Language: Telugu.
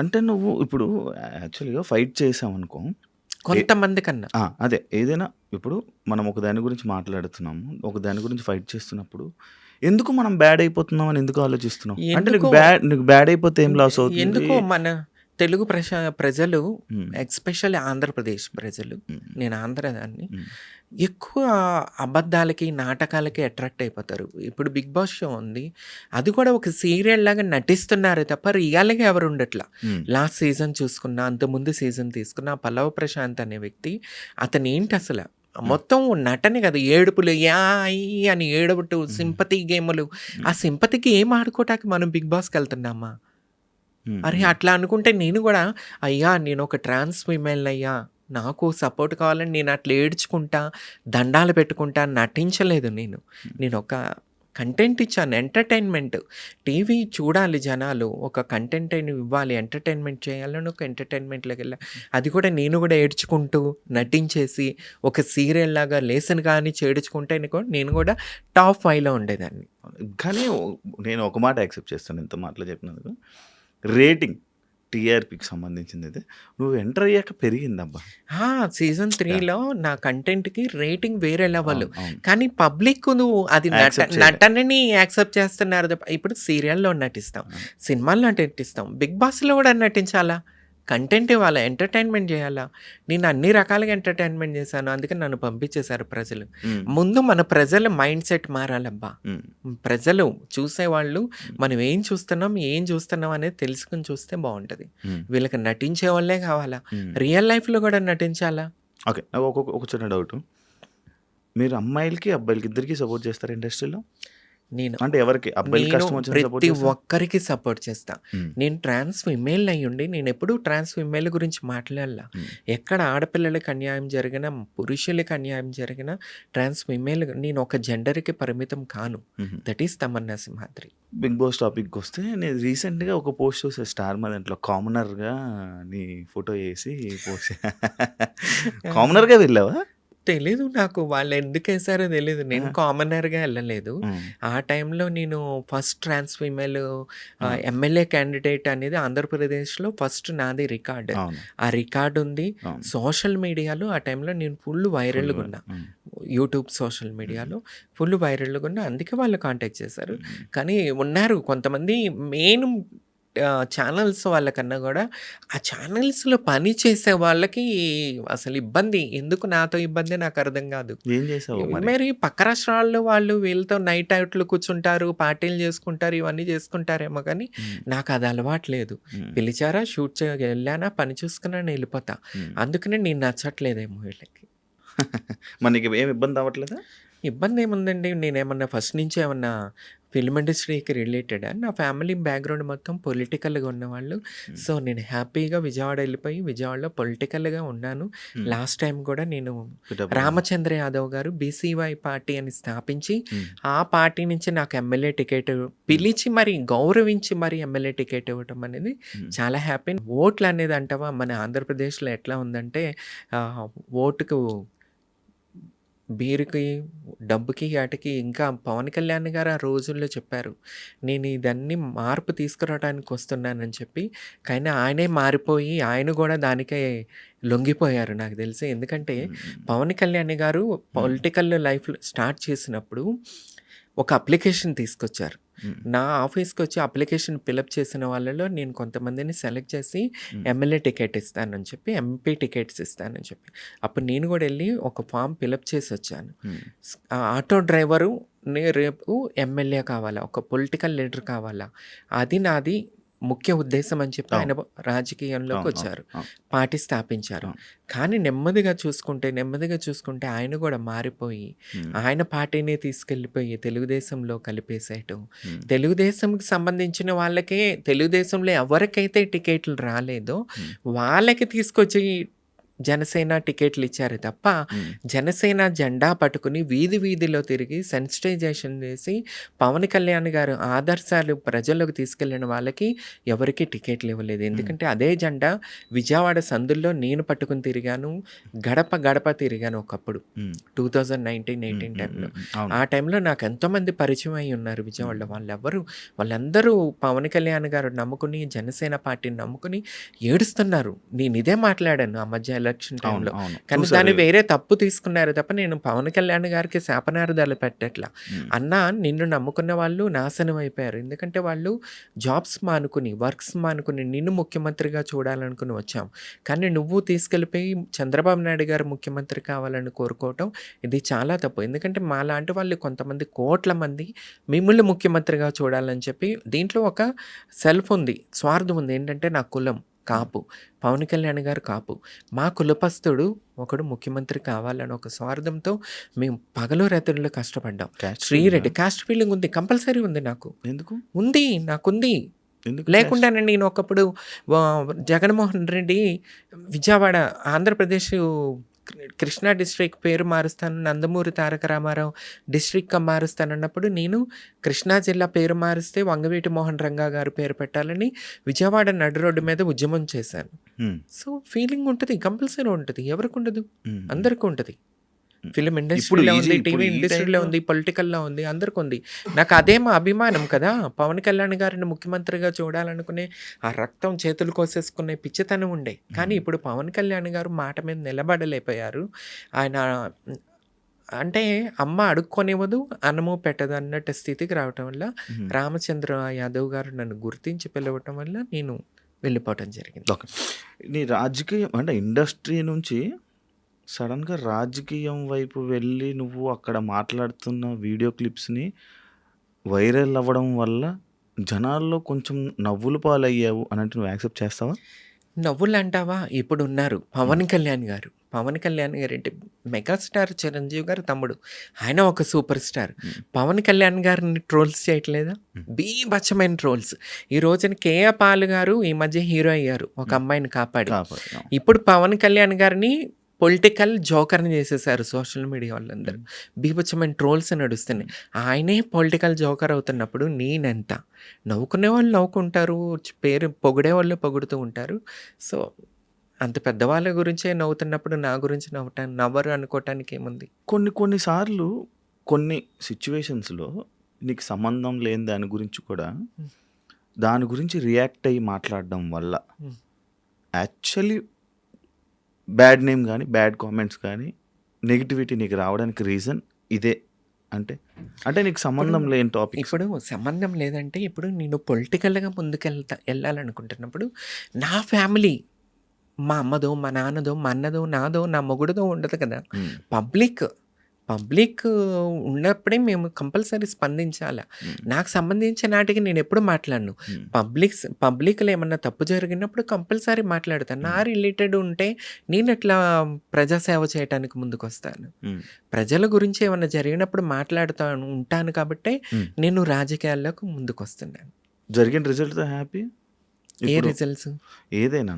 అంటే నువ్వు ఇప్పుడు యాక్చువల్‌గా ఫైట్ చేసావనుకో కొంతమంది కన్నా. అదే. ఏదైనా ఇప్పుడు మనం ఒక దాని గురించి మాట్లాడుతున్నాము. ఒక దాని గురించి ఫైట్ చేస్తున్నప్పుడు ఎందుకు మనం బ్యాడ్ అయిపోతున్నాం అని ఎందుకు ఆలోచిస్తున్నావు? అంటే నీకు బ్యాడ్ నీకు బ్యాడ్ అయిపోతే ఏం లాస్ అవుతుంది? ఎందుకో మన తెలుగు ప్రజ ప్రజలు హ్మ్. ఎస్పెషల్లీ ఆంధ్రప్రదేశ్ ప్రజలు. నేను ఆంధ్రదాన్ని. హ్మ్. ఎక్కువ అబద్ధాలకి, నాటకాలకి అట్రాక్ట్ అయిపోతారు. ఇప్పుడు 'బిగ్ బాస్' షో ఉంది. అది కూడా ఒక సీరియల్ లాగా నటిస్తున్నారే తప్ప రియల్‌గా ఎవరు ఉండట్ల. లాస్ట్ సీజన్ చూసుకున్నా, అంతకుముందు సీజన్ తీసుకున్నా పల్లవ ప్రశాంత్ అనే వ్యక్తి అతనేంటి అసల హ్మ్. మొత్తం నటనే కదా! ఏడుపులు యాయ్ అని ఏడవటు, హ్మ్. సింపతి గేములు. ఆ. సింపతికి ఏం ఆడుకోవటానికి మనం 'బిగ్ బాస్'కెళ్తున్నామా? హ్మ్. అరే! అట్లా అనుకుంటే నేను గూడా అయ్యా! నేనొక ట్రాన్స్ ఫీమేల్‌నయ్యా. నాకు సపోర్ట్ కావాలని నేను అట్లా ఏడ్చుకుంటా, దండాలు పెట్టుకుంటా నటించలేదు నేను. హ్మ్. నేనొక కంటెంట్ ఇచ్చాను. ఎంటర్‌టైన్‌మెంట్. టీవీ చూడాలి జనాలు. ఒక కంటెంట్ అని ఇవ్వాలి. ఎంటర్‌టైన్‌మెంట్ చేయాలని ఒక ఎంటర్‌టైన్‌మెంట్‌లోకెళ్ళా. అది కూడా నేను గూడా ఏడ్చుకుంటూ, నటించేసి, ఒక సీరియల్ లాగా లేసిన గాని చేడుచుకుంటే నేను గూడా టాప్ 5లో ఉండేదాన్ని. కానీ నేను ఒక మాట యాక్సెప్ట్ చేస్తాను ఇంత మాటలు చెప్పినందుకు. రేటింగ్ టీఆర్‌పీకి సంబంధించిందైతే నువ్వు ఎంటర్ అయ్యాక పెరిగిందబ్బా! సీజన్! 3లో నా కంటెంట్‌కి రేటింగ్ వేరే లెవెల్. కానీ పబ్లిక్ నువ్వు అది. నటనని యాక్సెప్ట్ చేస్తున్నారు ఇప్పుడు సీరియల్‌లో నటిస్తాం. సినిమాల్లో నటిస్తాం. 'బిగ్ బాస్'లో కూడా నటించాలా? కంటెంట్ ఇవ్వాలా? ఎంటర్‌టైన్‌మెంట్ చేయాలా? నేను అన్ని రకాలుగా ఎంటర్‌టైన్‌మెంట్ చేశాను. అందుకే నన్ను పంపించేశారు ప్రజలు. ముందు మన ప్రజల మైండ్ సెట్ మారాలబ్బా! ప్రజలు చూసేవాళ్ళు. మనం ఏం చూస్తున్నాం, ఏం చూస్తున్నాం అనేది తెలుసుకొని చూస్తే బావుంటది. హ్మ్. వీళ్ళకి నటించే వాళ్ళే కావాలా? రియల్ లైఫ్‌లో కూడా నటించాలా? ఓకే. ఒక చిన్న డౌటు. మీరు అమ్మాయిలకి, అబ్బాయిలకి ఇద్దరికీ సపోర్ట్ చేస్తారా ఇండస్ట్రీలో? నేను అంటే ఎవరికి? నేను ప్రతి? ఒక్కరికి సపోర్ట్ చేస్తా. హ్మ్. నేను ట్రాన్స్ ఫీమేల్ అయ్యుండి నేనెప్పుడూ ట్రాన్స్ ఫీమేల్ గురించి మాట్లాడలా. హ్మ్. ఎక్కడ ఆడపిల్లలకి అన్యాయం జరిగినా, పురుషులకి అన్యాయం జరిగినా ట్రాన్స్ ఫీమేల్ నేను ఒక జెండర్‌కి పరిమితం కాను. That is Tamanna Simhadri. Bigg Boss టాపిక్‌కొస్తే నేను రీసెంట్‌గా ఒక పోస్ట్ చూసా స్టార్ మా దాంట్లో కామనర్‌గా నీ ఫోటో ఏసి పోస్ట్! కామనర్‌గా వెళ్ళావా? తెలీదు నాకు వాళ్ళు ఎందుకేసారో తెలీదు. నేను! కామనర్‌గా ఎళ్ళలేదు. హ్మ్. ఆ టైంలో నేను first trans female MLA candidate అనేది ఆంధ్రప్రదేశ్‌లో ఫస్ట్ నాది రికార్డ్. ఆ రికార్డ్ ఉంది. సోషల్ మీడియాలో ఆ టైంలో నేను ఫుల్ వైరల్‌గా ఉన్నా. YouTube, social. మీడియాలో ఫుల్ వైరల్‌గా ఉన్నా. అందుకే వాళ్ళు కాంటాక్ట్ చేశారు. కానీ ఉన్నారు కొంతమంది మెయిన్ ఛానల్స్ వాళ్ళకన్నా గూడా ఆ ఛానల్స్‌లో పని చేసే వాళ్ళకి అసలు ఇబ్బంది. ఎందుకు నాతో ఇబ్బంది నాకు అర్థం గాదు. ఏం చేసావు మరి? పక్క రాష్ట్రాల్లో వాళ్ళు వీళ్ళతో నైట్ అవుట్లు కూర్చుంటారు, పార్టీలు చేసుకుంటారు, ఇవన్నీ చేసుకుంటారేమో కానీ. నాకు అది అలవాటు లేదు. హ్మ్. పిలిచారా షూట్ చే ఎళ్ళానా, పని చూసుకున్నాను ఎళ్ళిపోతా. హ్మ్. అందుకనే నేను నచ్చట్లేదేమో వీళ్ళకి. మరి నీకు ఏమి ఇబ్బంది అవ్వట్లేదా? ఇబ్బందేముందండి. నేనేమన్నా ఫస్ట్ నుంచి ఏమన్నా ఫిల్మ్ ఇండస్ట్రీకి రిలేటెడా? నా ఫ్యామిలీ బ్యాక్‌గ్రౌండ్ మొత్తం పొలిటికల్‌గా ఉన్నవాళ్ళు. సో, నేను హ్యాపీగా విజయవాడ ఎళ్ళిపోయి విజయవాడలో పొలిటికల్‌గా ఉన్నాను. లాస్ట్ టైమ్ కూడా నేను. రామచంద్ర యాదవ్ గారు బీసీవై పార్టీ అని స్థాపించి. ఆ పార్టీ నుంచి నాకు ఎమ్మెల్యే టికెట్. పిలిచి మరి గౌరవించి మరి ఎమ్మెల్యే టికెట్ ఇవ్వటం అనేది. చాలా హ్యాపీ. ఓట్లనేది అంటావా మన ఆంధ్రప్రదేశ్‌లో ఎట్లా ఉందంటే ఓటుకు బీరుకి, డబ్బుకి, ఆటికి ఇంకా పవన్ కళ్యాణ్ గారు ఆ రోజుల్లో చెప్పారు. నేను ఇదన్నీ మార్పు తీసుకురావడానికి వస్తున్నానని చెప్పి. కానీ ఆయనే మారిపోయి ఆయన గూడా దానికే లొంగిపోయారు నాకు తెలిసి. ఎందుకంటే. పవన్ కళ్యాణ్ గారు. పొలిటికల్ లైఫ్‌లో స్టార్ట్ చేసినప్పుడు ఒక అప్లికేషన్ తీసుకొచ్చారు. నా ఆఫీస్‌కొచ్చి అప్లికేషన్ ఫిలప్ చేసిన వాళ్ళలో నేను కొంతమందిని సెలెక్ట్ చేసి. ఎమ్మెల్యే టికెట్ ఇస్తానని చెప్పి, ఎంపీ టికెట్స్ ఇస్తానని చెప్పి. అప్పుడు నేను గూడా ఎళ్ళి ఒక ఫార్మ్ ఫిలప్ చేసొచ్చాను. హ్మ్. స్ ఆ ఆటో డ్రైవరు రేపు ఎమ్మెల్యే కావాలా, ఒక పొలిటికల్ లీడర్ కావాలా. అది నాది ముఖ్య ఉద్దేశం అని చెప్పి ఆయన. అవును. అవును. పార్టీ స్థాపించారు. కానీ నెమ్మదిగా చూసుకుంటే, నెమ్మదిగా చూసుకుంటే ఆయన గూడా మారిపోయి. ఆయన పార్టీనే తీసుకెళ్ళిపోయి తెలుగుదేశంలో కలిపేసేయటం. తెలుగుదేశంకి సంబంధించిన వాళ్ళకే తెలుగుదేశంలో ఎవరికైతే టికెట్లు రాలేదో. వాళ్ళకి తీసుకొచ్చి జనసేన టికెట్లు ఇచ్చారు తప్ప జనసేన జెండా పట్టుకుని వీధి వీధిలో తిరిగి సెన్సిటైజేషన్ చేసి పవన్ కళ్యాణ్ గారు ఆదర్శాలు ప్రజల్లోకి తీసుకెళ్ళిన వాళ్ళకి ఎవరికి టికెట్లు ఇవ్వలేదు. ఎందుకంటే అదే జెండా విజయవాడ సందుల్లో నేను పట్టుకుని తిరిగాను గడప గడప తిరిగాను ఒకప్పుడు. టూ థౌజండ్ నైన్టీన్ ఎయిటీన్ టైంలో. ఆ టైంలో నాకు ఎంతోమంది పరిచయం అయి ఉన్నారు విజయవాడలో. వాళ్ళెవ్వరు వాళ్ళందరూ పవన్ కళ్యాణ్ గారు నమ్ముకుని జనసేన పార్టీని నమ్ముకుని ఏడుస్తున్నారు. నేను ఇదే మాట్లాడాను ఆ మధ్య ఎలక్షన్ టైంలో కానీ. దాన్ని వేరే తప్పు తీసుకున్నారు తప్ప నేను పవన్ కళ్యాణ్ గారికి శాపనార్థాలు పెట్టట్లా. అన్న నిన్ను నమ్ముకున్న వాళ్ళు నాశనం అయిపోయారు. ఎందుకంటే వాళ్ళు జాబ్స్ మానుకుని వర్క్స్ మానుకుని నిన్ను ముఖ్యమంత్రిగా చూడాలనుకుని వచ్చాం. కానీ నువ్వు తీసుకెళ్ళిపోయి చంద్రబాబు నాయుడు గారు ముఖ్యమంత్రి కావాలని కోరుకోవటం ఇది చాలా తప్పు. ఎందుకంటే మా లాంటి వాళ్ళు కొంతమంది కోట్ల మంది మిమ్మల్ని ముఖ్యమంత్రిగా చూడాలని చెప్పి దీంట్లో ఒక సెల్ఫ్ ఉంది స్వార్థం ఉంది. ఏంటంటే నా కులం. కాపు. పవన్ కళ్యాణ్ గారు కాపు. మా కులపస్తుడు ఒకడు ముఖ్యమంత్రి కావాలని ఒక స్వార్థంతో మేము పగలు రాత్రులు కష్టపడ్డాం. శ్రీరెడ్డి కాస్ట్ ఫీలింగ్ ఉంది. కంపల్సరీ ఉంది నాకు? ఎందుకు? ఉంది నాకుంది. ఎందుకు లేకుండా నేను ఒకప్పుడు జగన్మోహన్ రెడ్డి విజయవాడ ఆంధ్రప్రదేశ్ కృష్ణా డిస్ట్రిక్ట్ పేరు మారుస్తాను నందమూరి తారక రామారావు డిస్ట్రిక్ట్గా మారుస్తానన్నప్పుడు నేను కృష్ణా జిల్లా పేరు మారిస్తే వంగవీటి మోహన్ రంగా గారు పేరు పెట్టాలని విజయవాడ నడు రోడ్డు మీద ఉద్యమం చేశాను. సో ఫీలింగ్ ఉంటుంది కంపల్సరీ ఉంటుంది ఎవరికి ఉండదు? అందరికీ ఉంటుంది. ఫిలిం ఇండస్ట్రీలో ఉంది టీవీ ఇండస్ట్రీలో ఉంది పొలిటికల్లో ఉంది అందరికి ఉంది. నాకు అదే మా అభిమానం కదా. పవన్ కళ్యాణ్ గారిని ముఖ్యమంత్రిగా చూడాలనుకునే ఆ రక్తం చేతులు కోసేసుకునే పిచ్చితనం ఉండే. కానీ ఇప్పుడు పవన్ కళ్యాణ్ గారు మాట మీద నిలబడలేకపోయారు. ఆయన అంటే అమ్మ అడుక్కొనివ్వదు అన్నము పెట్టదు అన్నట్టు స్థితికి రావటం వల్ల. రామచంద్ర యాదవ్ గారు నన్ను గుర్తించి పిలవటం వల్ల నేను వెళ్ళిపోవటం జరిగింది. ఓకే. నీ రాజకీయం అంటే ఇండస్ట్రీ నుంచి సడన్గా రాజకీయం వైపు వెళ్ళి నువ్వు అక్కడ మాట్లాడుతున్న వీడియో క్లిప్స్ని వైరల్ అవ్వడం వల్ల జనాల్లో కొంచెం నవ్వులు పాలయ్యావు అని అంటే నువ్వు యాక్సెప్ట్ చేస్తావా? నవ్వులు అంటావా ఇప్పుడు ఉన్నారు పవన్ కళ్యాణ్ గారు. పవన్ కళ్యాణ్ గారు అంటే మెగాస్టార్ చిరంజీవి గారు తమ్ముడు. ఆయన ఒక సూపర్ స్టార్. పవన్ కళ్యాణ్ గారిని ట్రోల్స్ చేయట్లేదా. బీభత్సమైన ట్రోల్స్. ఈ రోజున కేఏ పాల్ గారు ఈ మధ్య హీరో అయ్యారు. ఒక. అమ్మాయిని కాపాడు. ఇప్పుడు పవన్ కళ్యాణ్ గారిని పొలిటికల్ జోకర్ని చేసేసారు సోషల్ మీడియా వాళ్ళందరూ. బీభత్సమైన ట్రోల్స్ నడుస్తున్నాయి. ఆయనే పొలిటికల్ జోకర్ అవుతున్నప్పుడు నేనెంత? నవ్వుకునే వాళ్ళు నవ్వుకుంటారు పేరు పొగిడే వాళ్ళు పొగుడుతూ ఉంటారు. సో అంత పెద్దవాళ్ళ గురించే నవ్వుతున్నప్పుడు నా గురించి నవ్వటానికి నవ్వరు అనుకోవటానికి ఏముంది? కొన్ని కొన్ని కొన్ని సిచ్యువేషన్స్లో నీకు సంబంధం లేని దాని గురించి కూడా. దాని గురించి రియాక్ట్ అయ్యి మాట్లాడడం వల్ల. యాక్చువల్లీ బ్యాడ్ నేమ్ కానీ బ్యాడ్ కామెంట్స్ కానీ నెగిటివిటీ నీకు రావడానికి రీజన్ ఇదే. అంటే అంటే నీకు సంబంధం లేని టాపిక్ ఇప్పుడు సంబంధం లేదంటే ఇప్పుడు నేను పొలిటికల్గా ముందుకెళ్తా వెళ్ళాలనుకుంటున్నప్పుడు నా ఫ్యామిలీ మా అమ్మదో మా నాన్నదో మా అన్నదో నాదో నా మొగుడుదో ఉండదు కదా. పబ్లిక్ పబ్లిక్ ఉన్నప్పుడే మేము కంపల్సరీ స్పందించాలి? నాకు సంబంధించిన నాటికి నేను ఎప్పుడు మాట్లాడను. పబ్లిక్ పబ్లిక్లో ఏమన్నా తప్పు జరిగినప్పుడు కంపల్సరీ మాట్లాడతాను నా రిలేటెడ్ ఉంటే నేను ఎట్లా ప్రజాసేవ చేయడానికి ముందుకు వస్తాను ప్రజల గురించి ఏమన్నా జరిగినప్పుడు మాట్లాడుతాను ఉంటాను కాబట్టి. నేను రాజకీయాల్లోకి ముందుకు వస్తున్నాను జరిగిన రిజల్ట్తో హ్యాపీ? ఏ రిజల్ట్స్? ఏదైనా